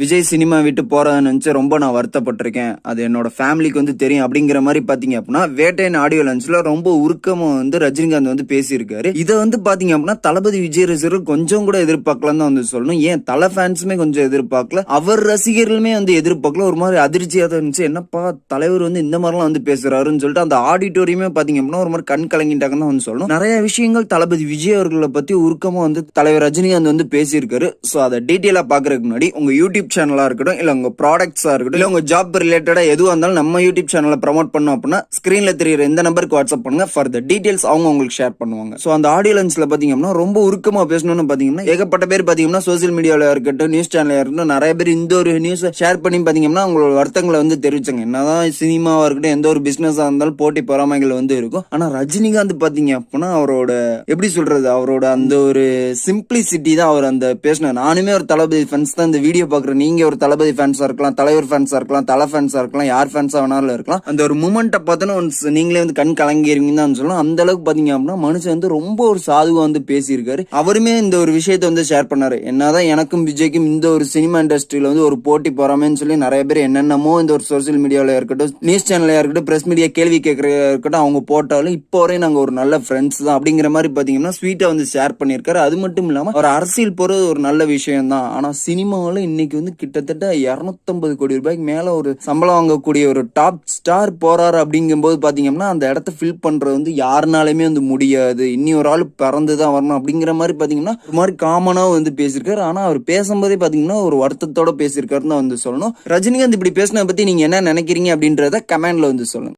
Vijay cinema விட்டு போறதை நினைச்சு ரொம்ப நான் வருத்தப்பட்டிருக்கேன். அது என்னோட ஃபேமிலிக்கு வந்து தெரியும். அப்படிங்கிற மாதிரி பாத்தீங்க அப்படின்னா வேட்டையன் ஆடியோ லஞ்ச்ல ரொம்ப உருக்கமா வந்து ரஜினிகாந்த் வந்து பேசியிருக்காரு. இதை வந்து பாத்தீங்க அப்படின்னா தளபதி விஜய் ரசிகர்கள் கொஞ்சம் கூட எதிர்பார்க்கலாம் தான் வந்து சொல்லணும். ஏன்? தலை ஃபேன்ஸுமே கொஞ்சம் எதிர்பார்க்கல. அவர் ரசிகர்களுமே வந்து எதிர்பார்க்கல. ஒரு மாதிரி அதிர்ச்சியாக தான் இருந்துச்சு. என்னப்பா தலைவர் வந்து இந்த மாதிரிலாம் வந்து பேசுறாருன்னு சொல்லிட்டு அந்த ஆடிட்டோரியமே பாத்தீங்க அப்படின்னா ஒரு மாதிரி கண் கலங்கிட்டாங்கன்னு தான் வந்து சொல்லணும். நிறைய விஷயங்கள் தளபதி விஜய் அவர்களை பத்தி உருக்கமா வந்து தலைவர் ரஜினிகாந்த் வந்து பேசியிருக்காரு. ஸோ அதை டீட்டெயிலாக பாக்குறதுக்கு முன்னாடி உங்க யூடியூப் சேனலாக இருக்கட்டும் இல்லை உங்கள் ப்ராடக்ட்ஸாக இருக்கட்டும் இல்லை உங்கள் ஜாப் ரிலேட்டடாக எதுவாக இருந்தாலும் நம்ம யூடியூப் சேனலை ப்ரமோட் பண்ணோம் அப்படின்னா ஸ்க்ரீனில் தெரியுற எந்த நம்பருக்கு வாட்ஸ்அப் பண்ணுங்க. ஃபார் த அவங்க உங்களுக்கு ஷேர் பண்ணுவாங்க. ஸோ அந்த ஆடியோ லன்ஸ்ல பாத்தீங்கன்னா ரொம்ப உருக்கமாக பேசணும்னு பார்த்தீங்கன்னா ஏகப்பட்ட பேர் பார்த்தீங்கன்னா சோசியல் மீடியாவில் இருக்கட்டும் நியூஸ் சேனலாக இருக்கட்டும் நிறைய பேர் இந்த ஒரு நியூஸ் ஷேர் பண்ணி பார்த்தீங்கன்னா உங்களோட வருத்தங்களை வந்து தெரிவிச்சாங்க. என்னதான் சினிமாவாக இருக்கட்டும் எந்த ஒரு பிஸ்னஸாக இருந்தாலும் போட்டி பொறாமைகள் வந்து இருக்கும். ஆனால் ரஜினிகாந்த் பார்த்தீங்க அப்படின்னா அவரோட எப்படி சொல்கிறது அவரோட அந்த ஒரு சிம்பிளிசிட்டி தான் அவர் அந்த பேசினார். நானுமே ஒரு தளபதி ஃபேன்ஸ் தான் இந்த வீடியோ பாக்குறேன் நீங்க ஒரு தளபதி ஃபேன்ஸா இருக்கலாம் தலைவர் ஃபேன்ஸா இருக்கலாம் தலை ஃபேன்ஸா இருக்கலாம் யார் ஃபேன்ஸா வேணாலும் இருக்கலாம். அந்த ஒரு மூமெண்ட்டை பார்த்தோன்னா ஒன்ஸ் நீங்களே வந்து கண் கலங்கிருவீங்கன்னு தான் சொல்லலாம் அந்த அளவுக்கு பாத்தீங்க அப்படின்னா மனுஷன் வந்து ரொம்ப ஒரு சாதுவா வந்து பேசியிருக்காரு. அவருமே இந்த ஒரு விஷயத்தை வந்து ஷேர் பண்ணாரு. என்னதான் எனக்கும் விஜய்க்கும் இந்த ஒரு சினிமா இண்டஸ்ட்ரியில வந்து ஒரு போட்டி போறாமேன்னு சொல்லி நிறைய பேர் என்னென்னமோ இந்த ஒரு சோசியல் மீடியாவில் இருக்கட்டும் நியூஸ் சேனலாக இருக்கட்டும் பிரஸ் மீடியா கேள்வி கேட்கற இருக்கட்டும் அவங்க போட்டாலும் இப்போ வரையும் நாங்கள் ஒரு நல்ல ஃப்ரெண்ட்ஸ் தான் அப்படிங்கிற மாதிரி பார்த்தீங்கன்னா ஸ்வீட்டை வந்து ஷேர் பண்ணியிருக்காரு. அது மட்டும் இல்லாமல் ஒரு அரசியல் போகிறது ஒரு நல்ல விஷயம் தான் ஆனால் சினிமாவில் இன்னைக்கு வந்து கிட்டத்தட்ட இரநூத்தம்பது கோடி ரூபாய்க்கு மேல ஒரு சம்பளம் வாங்கக்கூடிய ஒரு டாப் ஸ்டார் போறாரு அப்படிங்கும்போது பாத்தீங்கன்னா அந்த இடத்த ஃபில் பண்றது வந்து யாருனாலுமே வந்து முடியாது. இனி ஒரு ஆள் பிறந்து தான் வரணும் அப்படிங்கிற மாதிரி பாத்தீங்கன்னா ஒரு மாதிரி காமனா வந்து பேசியிருக்காரு. ஆனா அவர் பேசும்போதே பாத்தீங்கன்னா ஒரு வருத்தத்தோட பேசியிருக்காருன்னு தான் வந்து சொல்லணும். ரஜினிகாந்த் இப்படி பேசினதை பத்தி நீங்க என்ன நினைக்கிறீங்க அப்படின்றத கமெண்ட்ல வந்து சொல்லுங்க.